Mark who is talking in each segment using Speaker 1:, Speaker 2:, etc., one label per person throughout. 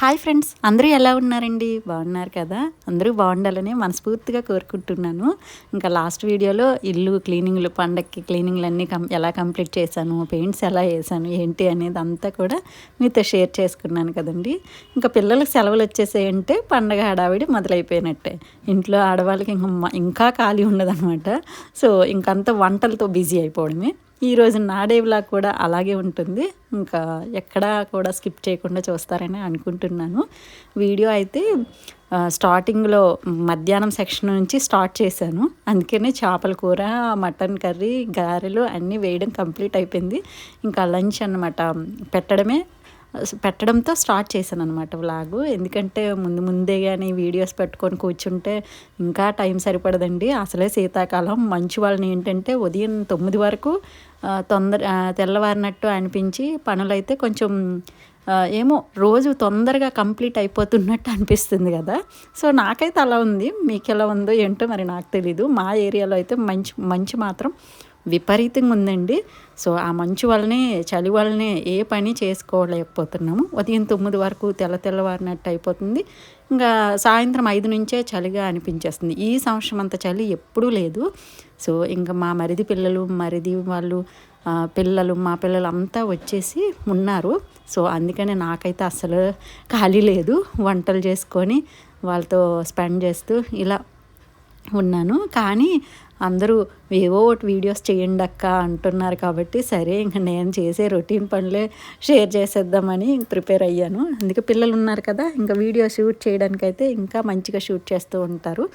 Speaker 1: Hi friends అందరూ ఎలా ఉన్నారండి? బాగున్నారు కదా? అందరూ బాగుండాలని మనస్ఫూర్తిగా కోరుకుంటున్నాను. ఇంకా లాస్ట్ వీడియోలో ఇల్లు క్లీనింగ్లు పండక్కి క్లీనింగ్లు అన్నీ కం ఎలా కంప్లీట్ చేశాను పెయింట్స్ ఎలా వేసాను ఏంటి అనేది అంతా కూడా మీతో షేర్ చేసుకున్నాను కదండి. ఇంకా పిల్లలకు సెలవులు వచ్చేసాయంటే పండగ హడావిడి మొదలైపోయినట్టే. ఇంట్లో ఆడవాళ్ళకి ఇంకా ఇంకా ఖాళీ ఉండదన్నమాట. సో ఇంకంతా వంటలతో బిజీ అయిపోవడమే. ఈరోజు నా డే వ్లాగ్ కూడా అలాగే ఉంటుంది. ఇంకా ఎక్కడా కూడా స్కిప్ చేయకుండా చూస్తారని అనుకుంటున్నాను. వీడియో అయితే స్టార్టింగ్లో మధ్యాహ్నం సెక్షన్ నుంచి స్టార్ట్ చేశాను. అందుకనే చేపల కూర మటన్ కర్రీ గారెలు అన్నీ వేయడం కంప్లీట్ అయిపోయింది. ఇంకా లంచ్ అనమాట పెట్టడమే పెట్టడంతో స్టార్ట్ చేశాను అనమాట వ్లాగు. ఎందుకంటే ముందు ముందే కానీ వీడియోస్ పెట్టుకొని కూర్చుంటే ఇంకా టైం సరిపడదండి. అసలే శీతాకాలం. మంచు వాళ్ళని ఏంటంటే ఉదయం తొమ్మిది వరకు తొందర తెల్లవారినట్టు అనిపించి పనులైతే కొంచెం ఏమో రోజు తొందరగా కంప్లీట్ అయిపోతున్నట్టు అనిపిస్తుంది కదా. సో నాకైతే అలా ఉంది. మీకు ఎలా ఉందో ఏంటో మరి నాకు తెలీదు. మా ఏరియాలో అయితే మంచి మంచి మాత్రం విపరీతంగా ఉందండి. సో ఆ మంచు వల్లనే చలి వల్లనే ఏ పని చేసుకోలేకపోతున్నాము. ఉదయం తొమ్మిది వరకు తెల్ల తెల్లవారినట్టు అయిపోతుంది. ఇంకా సాయంత్రం ఐదు నుంచే చలిగా అనిపించేస్తుంది. ఈ సంవత్సరం అంత చలి ఎప్పుడూ లేదు. సో ఇంకా మా మరిది పిల్లలు మరిది వాళ్ళు పిల్లలు మా పిల్లలు అంతా వచ్చేసి ఉన్నారు. సో అందుకనే నాకైతే అసలు ఖాళీ లేదు. వంటలు చేసుకొని వాళ్ళతో స్పెండ్ చేస్తూ ఇలా ఉన్నాను. కానీ అందరూ ఏవో ఒకటి వీడియోస్ చేయండి అక్క అంటున్నారు కాబట్టి సరే ఇంకా నేను చేసే రొటీన్ పనులే షేర్ చేసేద్దామని ప్రిపేర్ అయ్యాను. అందుకే పిల్లలు ఉన్నారు కదా ఇంకా వీడియో షూట్ చేయడానికైతే ఇంకా మంచిగా షూట్ చేస్తూ ఉంటారు.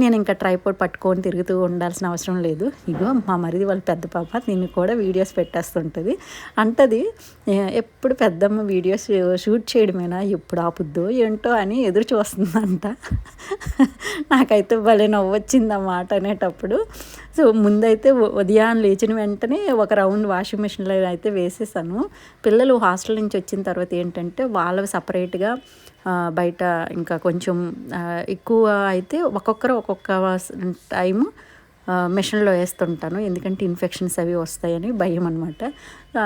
Speaker 1: నేను ఇంకా ట్రైపోర్ట్ పట్టుకొని తిరుగుతూ ఉండాల్సిన అవసరం లేదు. ఇగో మా మరిది వాళ్ళ పెద్ద పాప దీన్ని కూడా వీడియోస్ పెట్టేస్తుంటుంది. అంటది ఎప్పుడు పెద్దమ్మ వీడియోస్ షూట్ చేయడమేనా? ఎప్పుడు ఆపుద్దో ఏంటో అని ఎదురు చూస్తుందంట. నాకైతే భలే నవ్వొచ్చింది ఆ మాట అనేటప్పుడు. సో ముందైతే ఉదయాన్నే లేచిన వెంటనే ఒక రౌండ్ వాషింగ్ మిషన్లో అయితే వేసేసాను. పిల్లలు హాస్టల్ నుంచి వచ్చిన తర్వాత ఏంటంటే వాళ్ళవి సపరేట్గా బయట ఇంకా కొంచెం ఎక్కువ అయితే ఒక్కొక్కరు ఒక్కొక్క టైము మిషన్లో వేస్తుంటాను. ఎందుకంటే ఇన్ఫెక్షన్స్ అవి వస్తాయని భయం అనమాట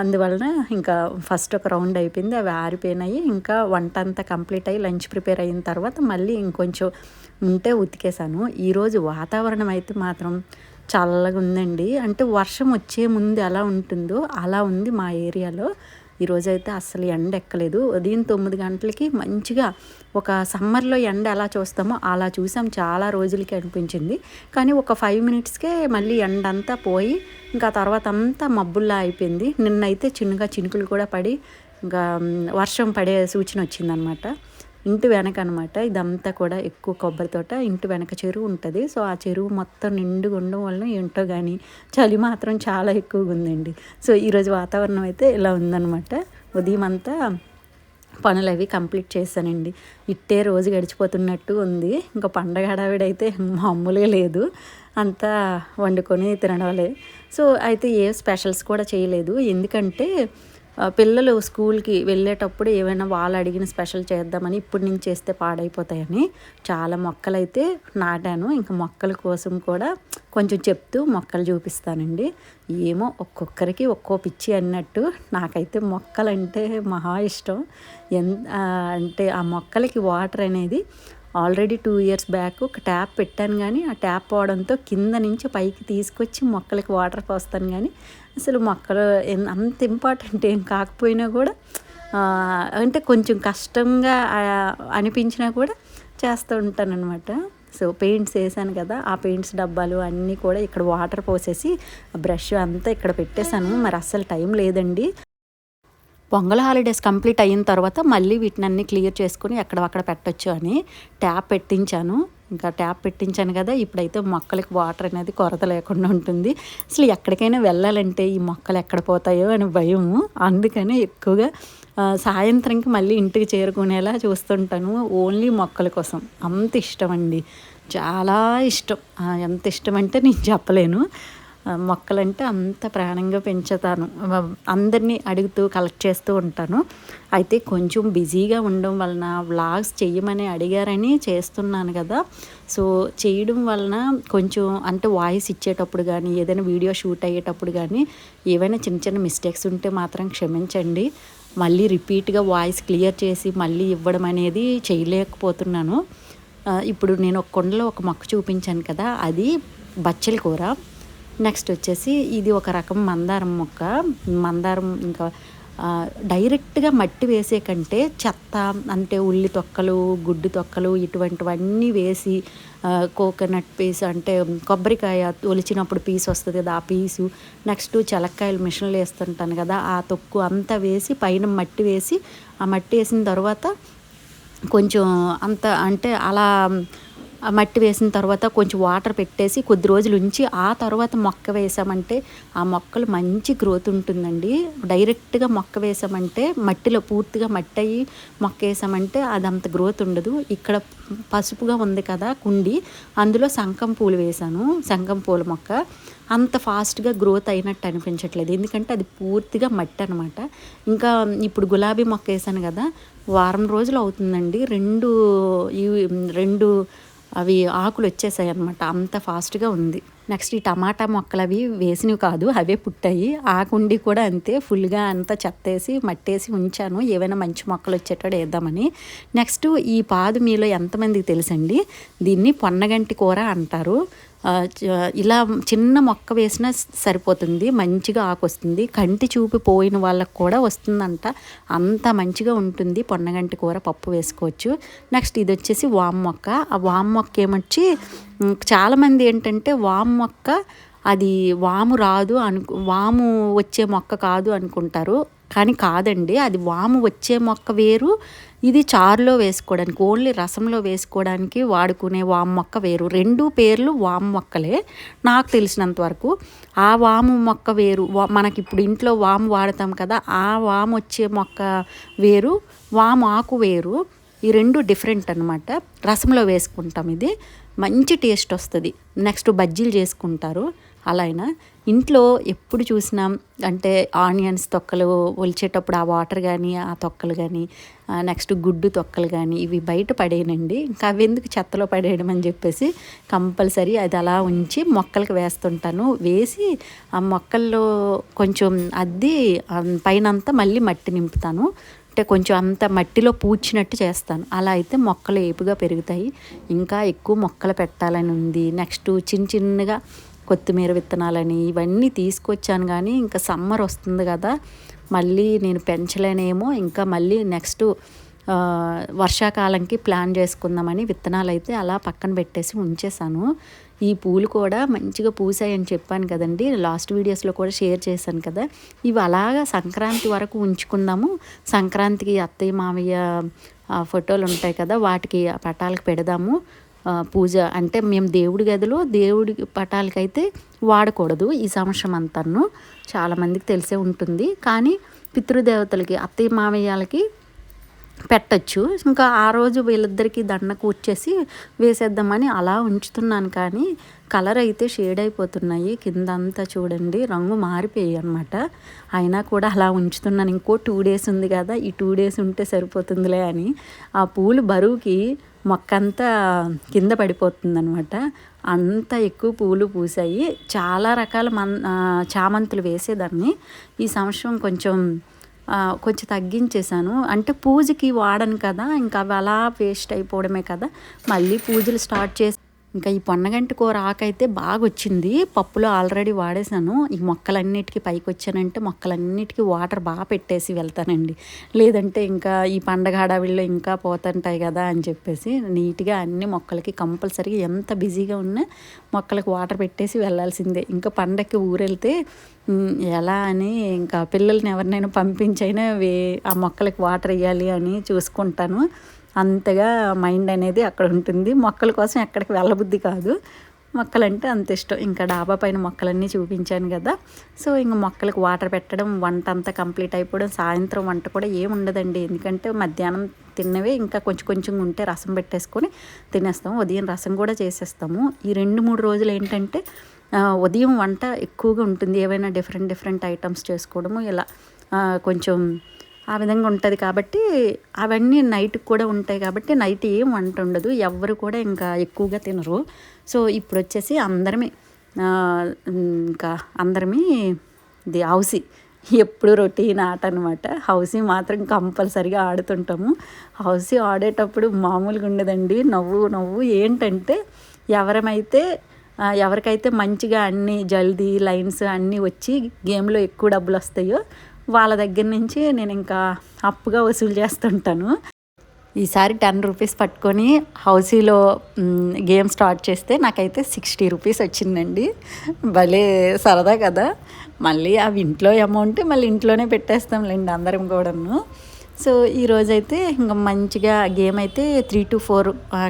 Speaker 1: అందువలన ఇంకా ఫస్ట్ ఒక రౌండ్ అయిపోయింది అవి ఆరిపోయినాయి. ఇంకా వంట అంతా కంప్లీట్ అయ్యి లంచ్ ప్రిపేర్ అయిన తర్వాత మళ్ళీ ఇంకొంచెం ఉంటే ఉతికేసాను. ఈరోజు వాతావరణం అయితే మాత్రం చల్లగా ఉందండి. అంటే వర్షం వచ్చే ముందు ఎలా ఉంటుందో అలా ఉంది మా ఏరియాలో. ఈరోజైతే అస్సలు ఎండ ఎక్కలేదు. ఉదయం తొమ్మిది గంటలకి మంచిగా ఒక సమ్మర్లో ఎండ ఎలా చూస్తామో అలా చూసాం. చాలా రోజులకి అనిపించింది. కానీ ఒక ఫైవ్ మినిట్స్కే మళ్ళీ ఎండ అంతా పోయి ఇంకా తర్వాత అంతా మబ్బుల్లా అయిపోయింది. నిన్నైతే చిన్నగా చినుకులు కూడా పడి ఇంకా వర్షం పడే సూచన వచ్చిందనమాట. ఇంటి వెనక అనమాట ఇదంతా కూడా ఎక్కువ కొబ్బరి తోట ఇంటి వెనక చెరువు ఉంటుంది. సో ఆ చెరువు మొత్తం నిండుగా ఉండడం వలన ఏంటో కానీ చలి మాత్రం చాలా ఎక్కువగా ఉందండి. సో ఈరోజు వాతావరణం అయితే ఇలా ఉందన్నమాట. ఉదయం అంతా పనులు అవి కంప్లీట్ చేశానండి. ఇట్టే రోజు గడిచిపోతున్నట్టు ఉంది. ఇంకా పండగ హడావిడైతే మామూలుగా లేదు. అంతా వండుకొని తినడాలే సో అయితే ఏ స్పెషల్స్ కూడా చేయలేదు. ఎందుకంటే పిల్లలు స్కూల్కి వెళ్ళేటప్పుడు ఏమైనా వాళ్ళు అడిగిన స్పెషల్ చేద్దామని ఇప్పుడు నుంచి చేస్తే పాడైపోతాయని చాలా మొక్కలైతే నాటాను. ఇంకా మొక్కల కోసం కూడా కొంచెం చెప్తూ మొక్కలు చూపిస్తానండి. ఏమో ఒక్కొక్కరికి ఒక్కో పిచ్చి అన్నట్టు నాకైతే మొక్కలంటే మహా ఇష్టం. ఎన్ అంటే ఆ మొక్కలకి వాటర్ అనేది ఆల్రెడీ టూ ఇయర్స్ బ్యాక్ ఒక ట్యాప్ పెట్టాను కానీ ఆ ట్యాప్ పోవడంతో కింద నుంచి పైకి తీసుకొచ్చి మొక్కలకి వాటర్ పోస్తాను కానీ అసలు మొక్కలు అంత ఇంపార్టెంట్ ఏం కాకపోయినా కూడా అంటే కొంచెం కష్టంగా అనిపించినా కూడా చేస్తూ ఉంటాను అనమాట సో పెయింట్స్ వేసాను కదా ఆ పెయింట్స్ డబ్బాలు అన్నీ కూడా ఇక్కడ వాటర్ పోసేసి బ్రష్ అంతా ఇక్కడ పెట్టేశాను. మరి అస్సలు టైం లేదండి. పొంగల్ హాలిడేస్ కంప్లీట్ అయిన తర్వాత మళ్ళీ వీటిని అన్ని క్లియర్ చేసుకుని ఎక్కడక్కడ పెట్టచ్చు అని ట్యాప్ పెట్టించాను. ఇంకా ట్యాప్ పెట్టించాను కదా ఇప్పుడైతే మొక్కలకి వాటర్ అనేది కొరత లేకుండా ఉంటుంది. అసలు ఎక్కడికైనా వెళ్ళాలంటే ఈ మొక్కలు ఎక్కడ పోతాయో అని భయము. అందుకని ఎక్కువగా సాయంత్రంకి మళ్ళీ ఇంటికి చేరుకునేలా చూస్తుంటాను ఓన్లీ మొక్కల కోసం. అంత ఇష్టం అండి. చాలా ఇష్టం. ఎంత ఇష్టం అంటే నేను చెప్పలేను. మొక్కలంటే అంత ప్రాణంగా పెంచుతాను. అందరినీ అడుగుతూ కలెక్ట్ చేస్తూ ఉంటాను. అయితే కొంచెం బిజీగా ఉండడం వలన వ్లాగ్స్ చెయ్యమని అడిగారని చేస్తున్నాను కదా. సో చేయడం వలన కొంచెం అంటే వాయిస్ ఇచ్చేటప్పుడు కానీ ఏదైనా వీడియో షూట్ అయ్యేటప్పుడు కానీ ఏవైనా చిన్న చిన్న మిస్టేక్స్ ఉంటే మాత్రం క్షమించండి. మళ్ళీ రిపీట్గా వాయిస్ క్లియర్ చేసి మళ్ళీ ఇవ్వడం అనేది చేయలేకపోతున్నాను. ఇప్పుడు నేను ఒక కొండలో ఒక మొక్క చూపించాను కదా అది బచ్చల కూర. నెక్స్ట్ వచ్చేసి ఇది ఒక రకం మందారం మొక్క. మందారం ఇంకా డైరెక్ట్గా మట్టి వేసే కంటే చెత్త అంటే ఉల్లి తొక్కలు గుడ్డు తొక్కలు ఇటువంటివన్నీ వేసి కోకోనట్ పీస్ అంటే కొబ్బరికాయ ఒలిచినప్పుడు పీస్ వస్తుంది కదా ఆ పీసు నెక్స్ట్ చెలక్కాయలు మిషన్లు వేస్తుంటాను కదా ఆ తొక్కు అంతా వేసి పైన మట్టి వేసి ఆ మట్టి వేసిన తర్వాత కొంచెం అంత అంటే అలా ఆ మట్టి వేసిన తర్వాత కొంచెం వాటర్ పెట్టేసి కొద్ది రోజులు ఉంచి ఆ తర్వాత మొక్క వేసామంటే ఆ మొక్కలు మంచి గ్రోత్ ఉంటుందండి. డైరెక్ట్గా మొక్క వేసామంటే మట్టిలో పూర్తిగా మట్టి అయ్యి మొక్క వేసామంటే అది అంత గ్రోత్ ఉండదు. ఇక్కడ పసుపుగా ఉంది కదా కుండి అందులో శంఖం పూలు వేశాను శంఖం పూల మొక్క. అంత ఫాస్ట్గా గ్రోత్ అయినట్టు అనిపించట్లేదు. ఎందుకంటే అది పూర్తిగా మట్టి అనమాట ఇంకా ఇప్పుడు గులాబీ మొక్క వేసాను కదా వారం రోజులు అవుతుందండి. రెండు ఈ రెండు అవి ఆకులు వచ్చేసాయి అనమాట అంత ఫాస్ట్గా ఉంది. నెక్స్ట్ ఈ టమాటా మొక్కలు అవి వేసినవి కాదు అవే పుట్టాయి. ఆకుండి కూడా అంతే ఫుల్గా అంతా చెత్తేసి మట్టేసి ఉంచాను. ఏవైనా మంచి మొక్కలు వచ్చేటట్టు వేద్దామని. నెక్స్ట్ ఈ పాదు మీలో ఎంతమందికి తెలుసండి? దీన్ని పొన్నగంటి కూర అంటారు. ఇలా చిన్న మొక్క వేసినా సరిపోతుంది మంచిగా ఆకు వస్తుంది. కంటి చూపి పోయిన వాళ్ళకు కూడా వస్తుందంట. అంత మంచిగా ఉంటుంది. పొన్నగంటి కూర పప్పు వేసుకోవచ్చు. నెక్స్ట్ ఇది వచ్చేసి వామ్ మొక్క. ఆ వామ్ మొక్క ఏమొచ్చి చాలామంది ఏంటంటే వామ్ మొక్క అది వాము రాదు అను వాము వచ్చే మొక్క కాదు అనుకుంటారు. కానీ కాదండి అది వాము వచ్చే మొక్క వేరు ఇది చారులో వేసుకోవడానికి ఓన్లీ రసంలో వేసుకోవడానికి వాడుకునే వాము మొక్క వేరు. రెండు పేర్లు వాము మొక్కలే. నాకు తెలిసినంత వరకు ఆ వాము మొక్క వేరు. మనకి ఇప్పుడు ఇంట్లో వాము వాడతాం కదా ఆ వాము వచ్చే మొక్క వేరు వాము ఆకు వేరు. ఈ రెండు డిఫరెంట్ అనమాట రసంలో వేసుకుంటాం ఇది. మంచి టేస్ట్ వస్తుంది. నెక్స్ట్ బజ్జీలు చేసుకుంటారు. అలా అయినా ఇంట్లో ఎప్పుడు చూసినా అంటే ఆనియన్స్ తొక్కలు ఒలిచేటప్పుడు ఆ వాటర్ కానీ ఆ తొక్కలు కానీ నెక్స్ట్ గుడ్డు తొక్కలు కానీ ఇవి బయట పడేయనండి. ఇంకా అవి ఎందుకు చెత్తలో పడేయడం అని చెప్పేసి కంపల్సరీ అది అలా ఉంచి మొక్కలకు వేస్తుంటాను. వేసి ఆ మొక్కల్లో కొంచెం అద్ది పైన పైనంతా మళ్ళీ మట్టి నింపుతాను. అంటే కొంచెం అంత మట్టిలో పూడ్చినట్టు చేస్తాను. అలా అయితే మొక్కలు ఏపుగా పెరుగుతాయి. ఇంకా ఎక్కువ మొక్కలు పెట్టాలని ఉంది. నెక్స్ట్ చిన్న చిన్నగా కొత్తిమీర విత్తనాలని ఇవన్నీ తీసుకొచ్చాను కానీ ఇంకా సమ్మర్ వస్తుంది కదా మళ్ళీ నేను పెంచలేనేమో ఇంకా మళ్ళీ నెక్స్ట్ వర్షాకాలంకి ప్లాన్ చేసుకుందామని విత్తనాలు అయితే అలా పక్కన పెట్టేసి ఉంచేసాను ఈ పూలు కూడా మంచిగా పూసాయని చెప్పాను కదండి లాస్ట్ వీడియోస్లో కూడా షేర్ చేశాను కదా. ఇవి అలాగా సంక్రాంతి వరకు ఉంచుకుందాము. సంక్రాంతికి అత్తయ్య మామయ్య ఫోటోలు ఉంటాయి కదా వాటికి పటాలకు పెడదాము. పూజ. అంటే మేము దేవుడి గదిలో దేవుడి పటాలకైతే వాడకూడదు ఈ సంవత్సరం అంతాను. చాలామందికి తెలిసే ఉంటుంది. కానీ పితృదేవతలకి అత్తయ్య మామయ్యాలకి పెట్టచ్చు. ఇంకా ఆ రోజు వీళ్ళిద్దరికీ దండ కూర్చేసి వేసేద్దామని అలా ఉంచుతున్నాను. కానీ కలర్ అయితే షేడ్ అయిపోతున్నాయి కింద అంతా చూడండి రంగు మారిపోయాయి అనమాట అయినా కూడా అలా ఉంచుతున్నాను. ఇంకో టూ డేస్ ఉంది కదా ఈ టూ డేస్ ఉంటే సరిపోతుందిలే అని. ఆ పూలు బరువుకి మొక్క అంతా కింద పడిపోతుందనమాట అంత ఎక్కువ పూలు పూసాయి. చాలా రకాల మన్ చామంతులు వేసేదాన్ని. ఈ సంవత్సరం కొంచెం కొంచెం తగ్గించేశాను. అంటే పూజకి వాడను కదా ఇంకా అవి అలా వేస్ట్ అయిపోవడమే కదా. మళ్ళీ పూజలు స్టార్ట్ చేసి ఇంకా ఈ పొన్నగంటి కూర ఆకైతే బాగా వచ్చింది పప్పులో ఆల్రెడీ వాడేశాను. ఈ మొక్కలన్నిటికీ పైకి వచ్చానంటే మొక్కలన్నిటికీ వాటర్ బాగా పెట్టేసి వెళ్తానండి. లేదంటే ఇంకా ఈ పండగ హడావిడిలో ఇంకా పోతుంటాయి కదా అని చెప్పేసి నీట్గా అన్ని మొక్కలకి కంపల్సరీగా ఎంత బిజీగా ఉన్నా మొక్కలకు వాటర్ పెట్టేసి వెళ్ళాల్సిందే ఇంకా పండగకి ఊరెళ్తే ఎలా అని ఇంకా పిల్లల్ని ఎవరినైనా పంపించైనా వే ఆ మొక్కలకి వాటర్ వేయాలి అని చూసుకుంటాను. అంతగా మైండ్ అనేది అక్కడ ఉంటుంది. మొక్కల కోసం ఎక్కడికి వెళ్ళబుద్ధి కాదు. మొక్కలంటే అంత ఇష్టం. ఇంకా డాబా పైన మొక్కలన్నీ చూపించాను కదా. సో ఇంక మొక్కలకు వాటర్ పెట్టడం వంట అంతా కంప్లీట్ అయిపోవడం సాయంత్రం వంట కూడా ఏమి ఉండదండి. ఎందుకంటే మధ్యాహ్నం తిన్నవే ఇంకా కొంచెం కొంచెం ఉంటే రసం పెట్టేసుకొని తినేస్తాము. ఉదయం రసం కూడా చేసేస్తాము. ఈ రెండు మూడు రోజులు ఏంటంటే ఉదయం వంట ఎక్కువగా ఉంటుంది. ఏవైనా డిఫరెంట్ డిఫరెంట్ ఐటమ్స్ చేసుకోవడము ఇలా కొంచెం ఆ విధంగా ఉంటుంది కాబట్టి అవన్నీ నైట్కి కూడా ఉంటాయి కాబట్టి నైట్ ఏం వంట ఉండదు. ఎవరు కూడా ఇంకా ఎక్కువగా తినరు. సో ఇప్పుడు వచ్చేసి అందరమే ఇంకా అందరమీ ఇది హౌసి. ఎప్పుడు రొటీన్ ఆట అనమాట హౌసీ మాత్రం కంపల్సరిగా ఆడుతుంటాము. హౌసీ ఆడేటప్పుడు మామూలుగా ఉండదండి. నవ్వు నవ్వు ఏంటంటే ఎవరమైతే ఎవరికైతే మంచిగా అన్ని జల్దీ లైన్స్ అన్నీ వచ్చి గేమ్లో ఎక్కువ డబ్బులు వస్తాయో వాళ్ళ దగ్గర నుంచి నేను ఇంకా అప్పుగా వసూలు చేస్తుంటాను. ఈసారి టెన్ రూపీస్ పట్టుకొని హౌసీలో గేమ్ స్టార్ట్ చేస్తే నాకైతే సిక్స్టీ రూపీస్ వచ్చిందండి. భలే సరదా కదా. మళ్ళీ అవి ఇంట్లో అమౌంట్ మళ్ళీ ఇంట్లోనే పెట్టేస్తాంలేండి అందరం కూడాను. సో ఈరోజైతే ఇంకా మంచిగా గేమ్ అయితే త్రీ టు ఫోర్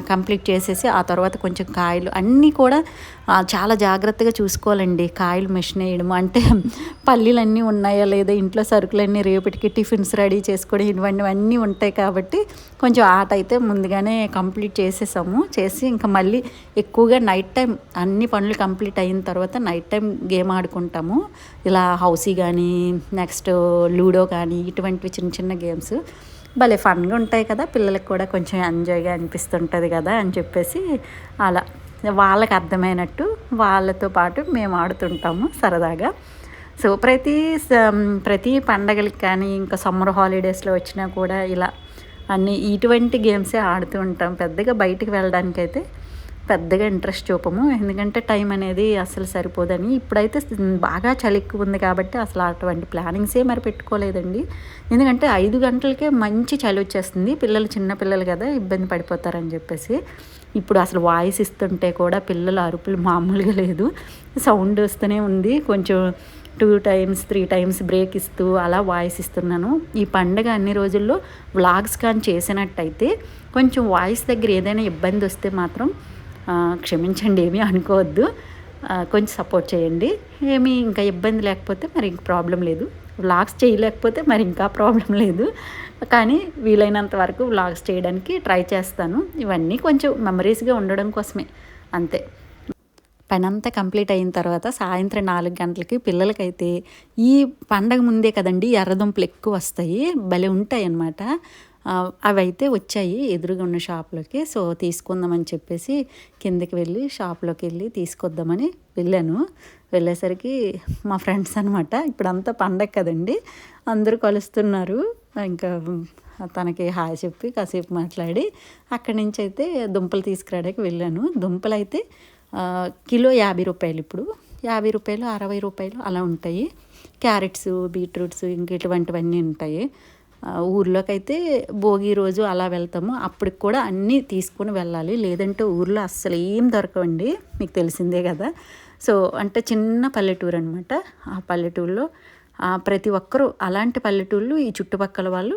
Speaker 1: కంప్లీట్ చేసేసి ఆ తర్వాత కొంచెం కాయలు అన్నీ కూడా చాలా జాగ్రత్తగా చూసుకోవాలండి. కాయలు మెషిన్ వేయడం అంటే పల్లీలన్నీ ఉన్నాయా లేదా ఇంట్లో సరుకులన్నీ రేపటికి టిఫిన్స్ రెడీ చేసుకోవడం ఇటువంటివన్నీ ఉంటాయి కాబట్టి కొంచెం ఆట అయితే ముందుగానే కంప్లీట్ చేసేసాము. చేసి ఇంకా మళ్ళీ ఎక్కువగా నైట్ టైం అన్ని పనులు కంప్లీట్ అయిన తర్వాత నైట్ టైం గేమ్ ఆడుకుంటాము. ఇలా హౌసీ కానీ నెక్స్ట్ లూడో కానీ ఇటువంటివి చిన్న చిన్న గేమ్స్ భలే ఫన్గా ఉంటాయి కదా. పిల్లలకు కూడా కొంచెం ఎంజాయ్గా అనిపిస్తుంటుంది కదా అని చెప్పేసి అలా వాళ్ళకి అర్థమైనట్టు వాళ్ళతో పాటు మేము ఆడుతుంటాము సరదాగా. సో ప్రతి ప్రతి పండగలకి కానీ ఇంకా సమ్మర్ హాలిడేస్లో వచ్చినా కూడా ఇలా అన్ని ఇటువంటి గేమ్సే ఆడుతూ ఉంటాం. పెద్దగా బయటికి వెళ్ళడానికైతే పెద్దగా ఇంట్రెస్ట్ చూపము. ఎందుకంటే టైం అనేది అసలు సరిపోదని. ఇప్పుడైతే బాగా చలి ఎక్కువ ఉంది కాబట్టి అసలు అటువంటి ప్లానింగ్సే మరి పెట్టుకోలేదండి. ఎందుకంటే ఐదు గంటలకే మంచి చలి వచ్చేస్తుంది. పిల్లలు చిన్న పిల్లలు కదా ఇబ్బంది పడిపోతారని చెప్పేసి. ఇప్పుడు అసలు వాయిస్ ఇస్తుంటే కూడా పిల్లల అరుపులు మామూలుగా లేదు. సౌండ్ వస్తూనే ఉంది. కొంచెం two times three times break ఇస్తూ అలా వాయిస్ ఇస్తున్నాను. ఈ పండగ అన్ని రోజుల్లో వ్లాగ్స్ కానీ చేసినట్టయితే కొంచెం వాయిస్ దగ్గర ఏదైనా ఇబ్బంది వస్తే మాత్రం క్షమించండి ఏమీ అనుకోవద్దు. కొంచెం సపోర్ట్ చేయండి. ఏమీ ఇంకా ఇబ్బంది లేకపోతే మరి ఇంక ప్రాబ్లం లేదు. వ్లాగ్స్ చేయలేకపోతే మరి ఇంకా ప్రాబ్లం లేదు. కానీ వీలైనంత వరకు వ్లాగ్స్ చేయడానికి ట్రై చేస్తాను. ఇవన్నీ కొంచెం మెమరీస్గా ఉండడం కోసమే. అంతే. పని అంతా కంప్లీట్ అయిన తర్వాత సాయంత్రం నాలుగు గంటలకి పిల్లలకైతే ఈ పండగ ముందే కదండి ఎర్రదుంపలు ఎక్కువ వస్తాయి. భలే ఉంటాయి అన్నమాట అవి అయితే వచ్చాయి ఎదురుగా ఉన్న షాప్లోకి. సో తీసుకుందామని చెప్పేసి కిందకి వెళ్ళి షాప్లోకి వెళ్ళి తీసుకొద్దామని వెళ్ళాను. వెళ్ళేసరికి మా ఫ్రెండ్స్ అనమాట ఇప్పుడంతా పండగ కదండి. అందరూ కలుస్తున్నారు. ఇంకా తనకి హాయ్ చెప్పి కాసేపు మాట్లాడి అక్కడి నుంచి అయితే దుంపలు తీసుకురావడానికి వెళ్ళాను. దుంపలు అయితే కిలో యాభై రూపాయలు ఇప్పుడు. యాభై రూపాయలు అరవై రూపాయలు అలా ఉంటాయి. క్యారెట్స్ బీట్రూట్స్ ఇంక ఇటువంటివన్నీ ఉంటాయి. ఊర్లోకైతే భోగి రోజు అలా వెళ్తాము. అప్పటికి కూడా అన్నీ తీసుకొని వెళ్ళాలి. లేదంటే ఊర్లో అస్సలు ఏం దొరకవండి. మీకు తెలిసిందే కదా. సో అంటే చిన్న పల్లెటూరు అనమాట ఆ పల్లెటూరులో. ప్రతి ఒక్కరూ అలాంటి పల్లెటూళ్ళు ఈ చుట్టుపక్కల వాళ్ళు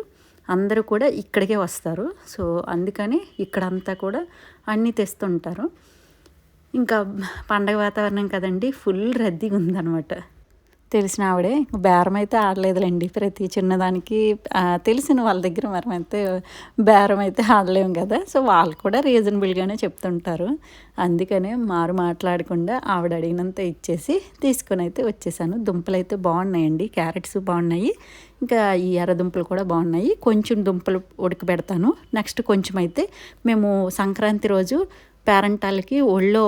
Speaker 1: అందరూ కూడా ఇక్కడికే వస్తారు. సో అందుకని ఇక్కడంతా కూడా అన్నీ తెస్తుంటారు. ఇంకా పండగ వాతావరణం కదండి ఫుల్ రద్దీగా ఉందన్నమాట తెలిసిన ఆవిడే. బేరం అయితే ఆడలేదులేండి. ప్రతి చిన్నదానికి తెలిసిన వాళ్ళ దగ్గర మనం అయితే బేరం అయితే ఆడలేము కదా. సో వాళ్ళు కూడా రీజనబుల్గానే చెప్తుంటారు. అందుకనే మారు మాట్లాడకుండా ఆవిడ అడిగినంత ఇచ్చేసి తీసుకొని అయితే వచ్చేసాను. దుంపలు అయితే బాగున్నాయండి. క్యారెట్స్ బాగున్నాయి. ఇంకా ఈ ఎర్ర దుంపలు కూడా బాగున్నాయి. కొంచెం దుంపలు ఉడకబెడతాను. నెక్స్ట్ కొంచెం అయితే మేము సంక్రాంతి రోజు పేరెంటాలకి ఒళ్ళో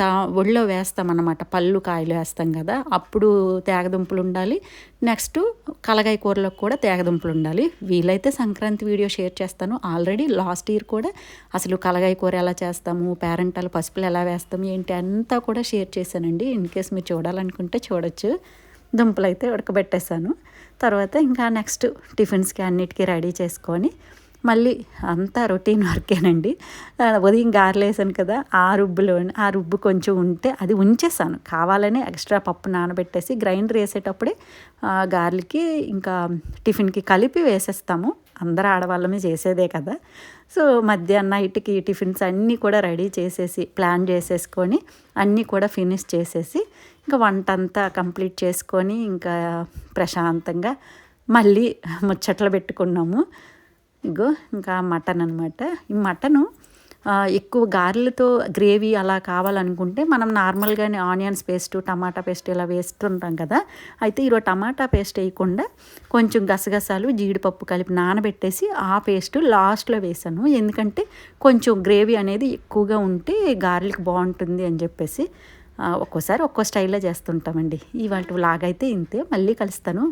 Speaker 1: తా ఒళ్ళో వేస్తామన్నమాట పళ్ళు కాయలు వేస్తాం కదా. అప్పుడు తేగదుంపలు ఉండాలి. నెక్స్ట్ కలగాయ కూరలో కూడా తేగదుంపలు ఉండాలి. వీలైతే సంక్రాంతి వీడియో షేర్ చేస్తాను. ఆల్రెడీ లాస్ట్ ఇయర్ కూడా అసలు కలగాయ కూర ఎలా చేస్తాము పేరెంటాలు పసుపులు ఎలా వేస్తాము ఏంటి అంతా కూడా షేర్ చేశానండి. ఇన్ కేస్ మీరు చూడాలనుకుంటే చూడొచ్చు. దుంపలు అయితే ఉడకబెట్టేశాను. తర్వాత ఇంకా నెక్స్ట్ టిఫిన్స్కి అన్నిటికీ రెడీ చేసుకొని మళ్ళీ అంతా రొటీన్ వర్కేనండి. ఉదయం గారెలు వేసాను కదా ఆ రుబ్బులో ఆ రుబ్బు కొంచెం ఉంటే అది ఉంచేసాను. కావాలని ఎక్స్ట్రా పప్పు నానబెట్టేసి గ్రైండర్ వేసేటప్పుడే గారెలకి ఇంకా టిఫిన్కి కలిపి వేసేస్తాము. అందరు ఆడవాళ్ళమే చేసేదే కదా. సో మధ్యాహ్నం నైట్కి టిఫిన్స్ అన్నీ కూడా రెడీ చేసేసి ప్లాన్ చేసేసుకొని అన్నీ కూడా ఫినిష్ చేసేసి ఇంకా వంట అంతా కంప్లీట్ చేసుకొని ఇంకా ప్రశాంతంగా మళ్ళీ ముచ్చట్లు పెట్టుకున్నాము. ఇగో ఇంకా మటన్ అనమాట ఈ మటను ఎక్కువ గారెలతో గ్రేవీ అలా కావాలనుకుంటే మనం నార్మల్గానే ఆనియన్స్ పేస్ట్ టమాటా పేస్ట్ ఇలా వేస్తుంటాం కదా. అయితే ఈరోజు టమాటా పేస్ట్ వేయకుండా కొంచెం గసగసాలు జీడిపప్పు కలిపి నానబెట్టేసి ఆ పేస్ట్ లాస్ట్లో వేసాను. ఎందుకంటే కొంచెం గ్రేవీ అనేది ఎక్కువగా ఉంటే గారెలకు బాగుంటుంది అని చెప్పేసి ఒక్కోసారి ఒక్కో స్టైల్లో చేస్తుంటామండి. ఇవాళ లాగైతే ఇంతే. మళ్ళీ కలుస్తాను.